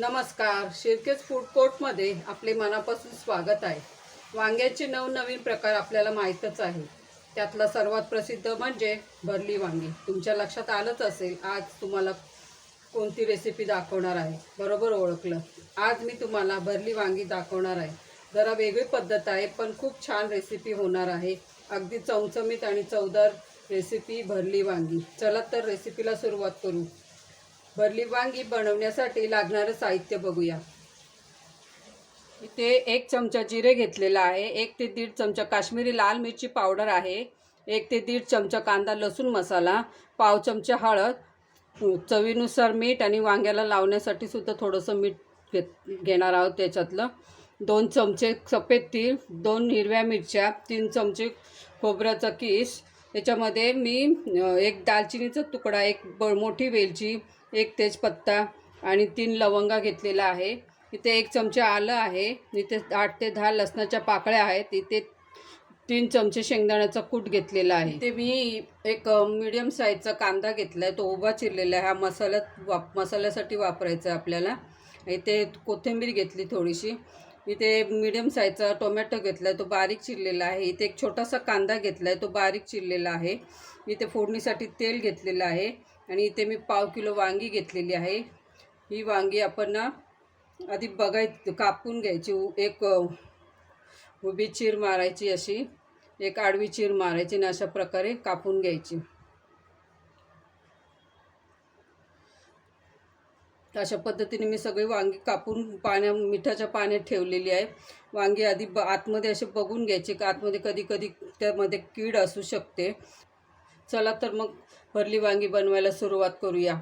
नमस्कार. शिर्केस फूड कोर्टमध्ये आपले मनापासून स्वागत आहे. वांग्याचे नवनवीन प्रकार आपल्याला माहीतच आहे त्यातला सर्वात प्रसिद्ध म्हणजे भरली वांगी. तुमच्या लक्षात आलंच असेल आज तुम्हाला कोणती रेसिपी दाखवणार आहे. बरोबर ओळखलं. आज मी तुम्हाला भरली वांगी दाखवणार आहे. जरा वेगळी पद्धत आहे पण खूप छान रेसिपी होणार आहे. अगदी चमचमीत आणि चवदार रेसिपी भरली वांगी. चला तर रेसिपीला सुरुवात करू. भरली वांगी बनवण्यासाठी लागणारं साहित्य बघूया. इथे एक चमचा जिरे घेतलेला आहे एक ते दीड चमचा काश्मीरी लाल मिरची पावडर आहे एक ते दीड चमचा कांदा लसूण मसाला पाव चमचा हळद चवीनुसार मीठ आणि वांग्याला लावण्यासाठी सुद्धा थोडंसं मीठ घेत घेणार आहोत त्याच्यातलं. दोन चमचे सफेद तीळ दोन हिरव्या मिरच्या तीन चमचे खोबऱ्याचा किस. त्याच्यामध्ये मी एक दालचिनीचा तुकडा एक ब मोठी वेलची एक तेजपत्ता आणि तीन लवंगा घेतलेला आहे. इथे एक चमचा आलं आहे. इथे आठ ते दहा लसणाच्या पाकळ्या आहेत. इथे तीन चमचे शेंगदाण्याचा कूट घेतलेला आहे. ते मी एक मीडियम साईजचा कांदा घेतला आहे तो उभा चिरलेला आहे. हा मसाल्यात वाप मसाल्यासाठी वापरायचा आहे आपल्याला. इथे कोथिंबीर घेतली थोडीशी. इथे मीडियम साईजचा टोमॅटो घेतला आहे तो बारीक चिरलेला आहे. इथे एक छोटासा कांदा घेतला आहे तो बारीक चिरलेला आहे. इथे फोडणीसाठी तेल घेतलेलं आहे. आणि इथे मी पाव किलो वांगी घेतलेली आहे. ही वांगी आपण ना आधी बघाय कापून घ्यायची. एक उभी चीर मारायची अशी. एक आडवी चीर मारायची आणि अशा प्रकारे कापून घ्यायची. अशा पद्धतीने मी सगळी वांगी कापून पाण्या मिठाच्या पाण्यात ठेवलेली आहे. वांगी आधी ब आतमध्ये असे बघून घ्यायचे. आतमध्ये कधी कधी त्यामध्ये कीड असू शकते. चला तर मग भरली वांगी बनवायला सुरुवात करूया.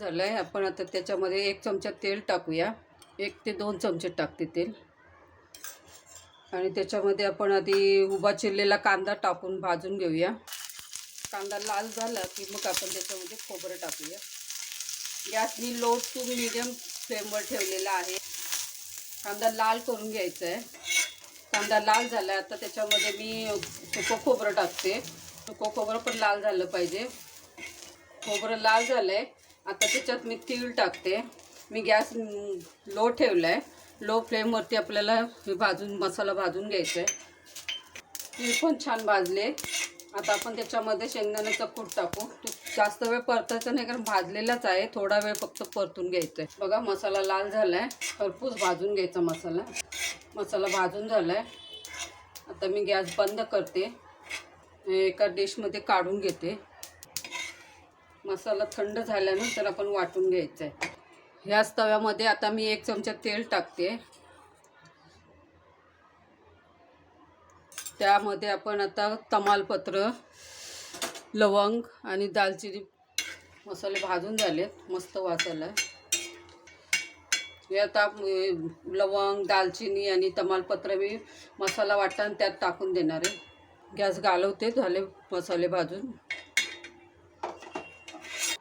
झालं आहे आपण आता त्याच्यामध्ये एक चमचा तेल टाकूया. एक ते दोन चमचे टाकते तेल. आणि त्याच्यामध्ये आपण आधी उभा चिरलेला कांदा टाकून भाजून घेऊया. कांदा लाल झाला की मग आपण त्याच्यामध्ये खोबरं टाकूया. गॅस मी लो टू मिडियम फ्लेमवर ठेवलेला आहे. कांदा लाल करून घ्यायचा आहे. कांदा लाल झाला आता त्याच्यामध्ये मी सुकं खोबरं टाकते. सुकं खोबरं पण लाल झालं पाहिजे. खोबरं लाल झालं आहे आता त्याच्यात मी तीळ टाकते. मी गॅस लो ठेवला आहे लो फ्लेमवरती आपल्याला हे भाजून मसाला भाजून घ्यायचा आहे तीळ पण छान भाजले. आता आपण त्याच्यामध्ये शेंगदाण्याचा कूट टाकू. तो जास्त वेळ परतायचा नाही कारण भाजलेलाच आहे. थोडा वेळ फक्त परतून घ्यायचं आहे बघा मसाला लाल झाला आहे खरपूस भाजून घ्यायचा मसाला. मसाला भाजून झाला आहे आता मी गॅस बंद करते. एका डिशमध्ये काढून घेते. मसाला थंड झाल्यानंतर आपण वाटून घ्यायचा आहे ह्याच तव्यामध्ये आता मी एक चमचा तेल टाकते. त्यामध्ये आपण आता तमालपत्र लवंग आणि दालचिनी मसाले भाजून झालेत. मस्त वाचायला हे आता लवंग दालचिनी आणि तमालपत्र मी मसाला वाटण त्यात टाकून देणार आहे. गॅस घालवते झाले मसाले भाजून.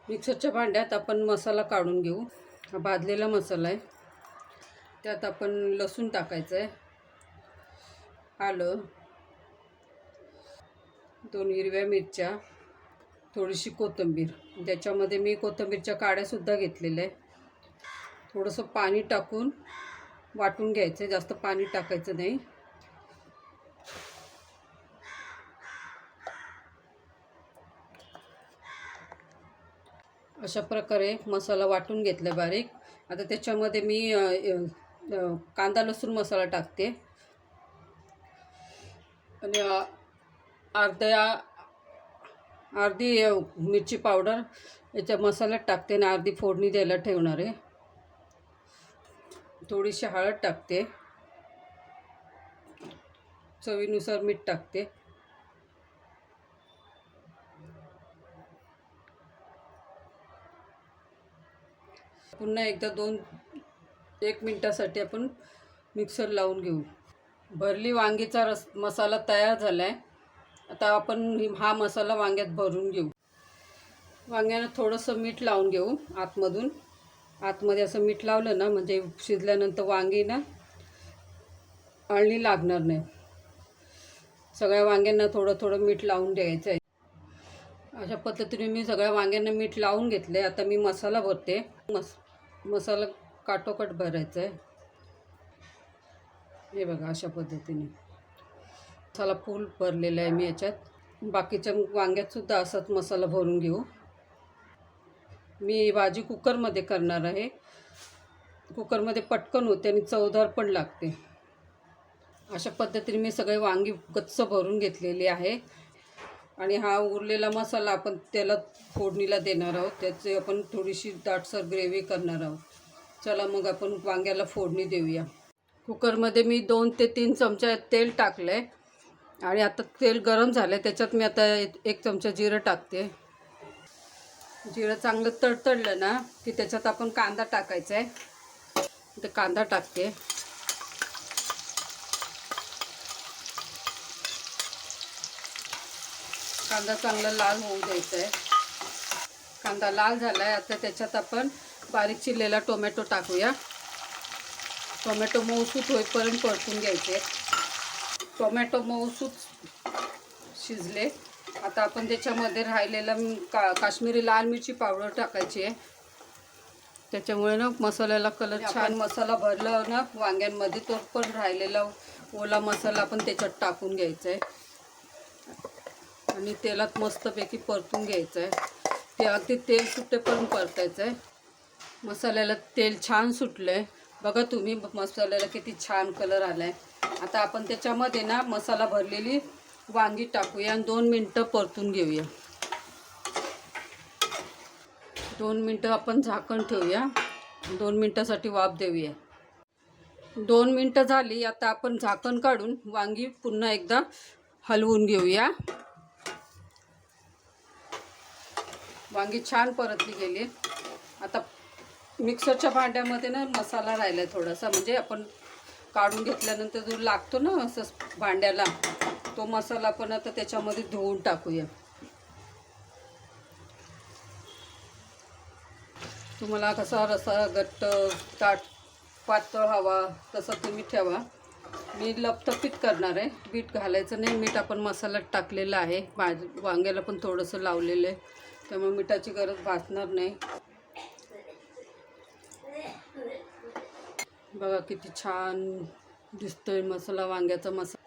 मिक्सरच्या भांड्यात आपण मसाला काढून घेऊ. हा भाजलेला मसाला आहे. त्यात आपण लसूण टाकायचं आहे आलं. दोन हिरव्या मिरच्या थोडीशी कोथिंबीर. त्याच्यामध्ये मी कोथिंबीरच्या काड्यासुद्धा घेतलेल्या आहे थोडंसं पाणी टाकून वाटून घ्यायचं आहे. जास्त पाणी टाकायचं नाही. अशा प्रकारे मसाला वाटून घेतला बारीक. आता त्याच्यामध्ये मी कांदा लसूण मसाला टाकते. आणि अर्ध्या अर्धी मिरची पावडर याच्या मसाल्यात टाकते आणि अर्धी फोडणी द्यायला ठेवणार आहे. थोडीशी हळद टाकते. चवीनुसार मीठ टाकते. पुन्हा एकदा दोन एक मिनटासाठी आपण मिक्सर लावून घेऊ. भरली वांगीचा रस मसाला तयार झाला आहे आता आपण हा मसाला वांग्यात भरून घेऊ. वांग्याला थोडंसं मीठ लावून घेऊ आतमधून. आतमध्ये असं मीठ लावलं ना म्हणजे शिजल्यानंतर वांगी ना अळणी लागणार नाही. सगळ्या वांग्यांना थोडं थोडं मीठ लावून द्यायचं आहे. अशा पद्धतीने मी सगळ्या वांग्यांना मीठ लावून घेतलं आहे आता मी मसाला भरते. मस मसाला काटोकाट भरायचा आहे. हे बघा अशा पद्धतीने. मसाला फूल भरलेला आहे मी याच्यात. बाकीच्या वांग्यातसुद्धा असाच मसाला भरून घेऊ. मी भाजी कुकरमध्ये करणार आहे. कुकरमध्ये पटकन होते आणि चवदार पण लागते. अशा पद्धतीने मी सगळे वांगी गच्च भरून घेतलेली आहे. आणि हा उरलेला मसाला आपण त्याला फोडणीला देणार आहोत. त्याची आपण थोडीशी दाटसर ग्रेव्ही करणार आहोत. चला मग आपण वांग्याला फोडणी देऊया. कुकरमध्ये मी दोन ते तीन चमचा तेल टाकलं आहे आणि आता तेल गरम झालं आहे त्याच्यात मी आता एक एक चमचा जिरं टाकते. म्हणजे जिरं चांगलं तडतडलं ना की त्याच्यात आपण कांदा टाकायचा आहे तर कांदा टाकते. कांदा चांगला लाल होऊ द्यायचा आहे कांदा लाल झाला आहे आता त्याच्यात आपण बारीक चिरलेला टोमॅटो टाकूया. टोमॅटो मऊसूत होईपर्यंत परतून घ्यायचे. टोमॅटो मऊसूत शिजले. आता आपण त्याच्यामध्ये राहिलेला का काश्मीरी लाल मिरची पावडर टाकायची आहे. त्याच्यामुळे ना मसाल्याला कलर छान मसाला भरला ना वांग्यांमध्ये तो पण राहिलेला ओला मसाला आपण त्याच्यात टाकून घ्यायचा आहे. आणि तेलात मस्तपैकी परतून घ्यायचं आहे. ते अगदी तेल सुटेपर्यंत परतायचं आहे. मसाल्याला तेल छान सुटलं आहे बघा तुम्ही मसाल्याला किती छान कलर आला आहे आता आपण त्याच्यामध्ये ना मसाला भरलेली वांगी टाकूया आणि दोन मिनटं परतून घेऊया. दोन मिनटं आपण झाकण ठेवूया. दोन मिनटासाठी वाफ देऊया. दोन मिनटं झाली आता आपण झाकण काढून वांगी पुन्हा एकदा हलवून घेऊया. वांगी छान परतली गेली. आता मिक्सरच्या भांड्यामध्ये ना मसाला राहिला आहे थोडासा म्हणजे आपण काढून घेतल्यानंतर जो लागतो ना असं भांड्याला तो मसाला पण आता त्याच्यामध्ये धुवून टाकूया. तुम्हाला कसा रसा घट्ट ताट पातळ हवा तसा तुम्ही ठेवा. मी लपतपीत करणार आहे. मीठ घालायचं नाही. मीठ आपण मसाल्यात टाकलेलं आहे. भाज वांग्याला पण थोडंसं लावलेलं आहे. त्यामुळे मिठाची गरज भासणार नाही. बघा किती छान दिसतोय मसाला वांग्याचा मसाला.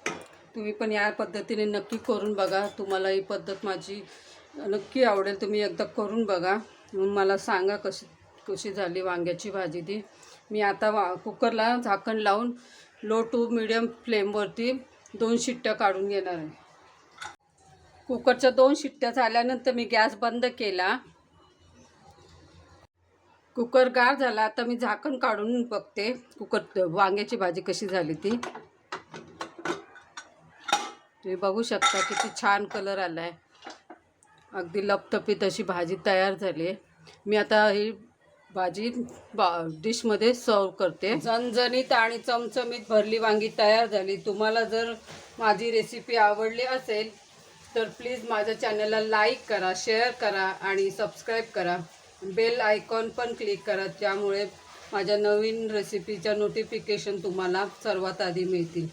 तुम्ही पण या पद्धतीने नक्की करून बघा. तुम्हाला ही पद्धत माझी नक्की आवडेल तुम्ही एकदा करून बघा. मला सांगा कशी कशी झाली वांग्याची भाजी ती. मी आता वा कुकरला झाकण लावून लो टू मिडियम फ्लेमवरती दोन शिट्ट्या काढून घेणार आहे. कुकरच्या दोन शिट्ट्या झाल्यानंतर मी गॅस बंद केला. कुकर गार झाला आता मी झाकण काढून बघते. कुकर वांग्याची भाजी कशी झाली ती. तुम्ही बघू शकता किती छान कलर आला आहे अगदी लपतपीत अशी भाजी तयार झाली आहे. मी आता ही भाजी बा डिशमध्ये सर्व करते. झणझणीत आणि चमचमीत भरली वांगी तयार झाली. तुम्हाला जर माझी रेसिपी आवडली असेल तर प्लीज माझ्या चॅनलला लाईक करा शेअर करा आणि सबस्क्राईब करा. बेल आयकॉन पण क्लिक करा त्यामुळे माझ्या नवीन रेसिपीच्या नोटिफिकेशन तुम्हाला सर्वात आधी मिळतील.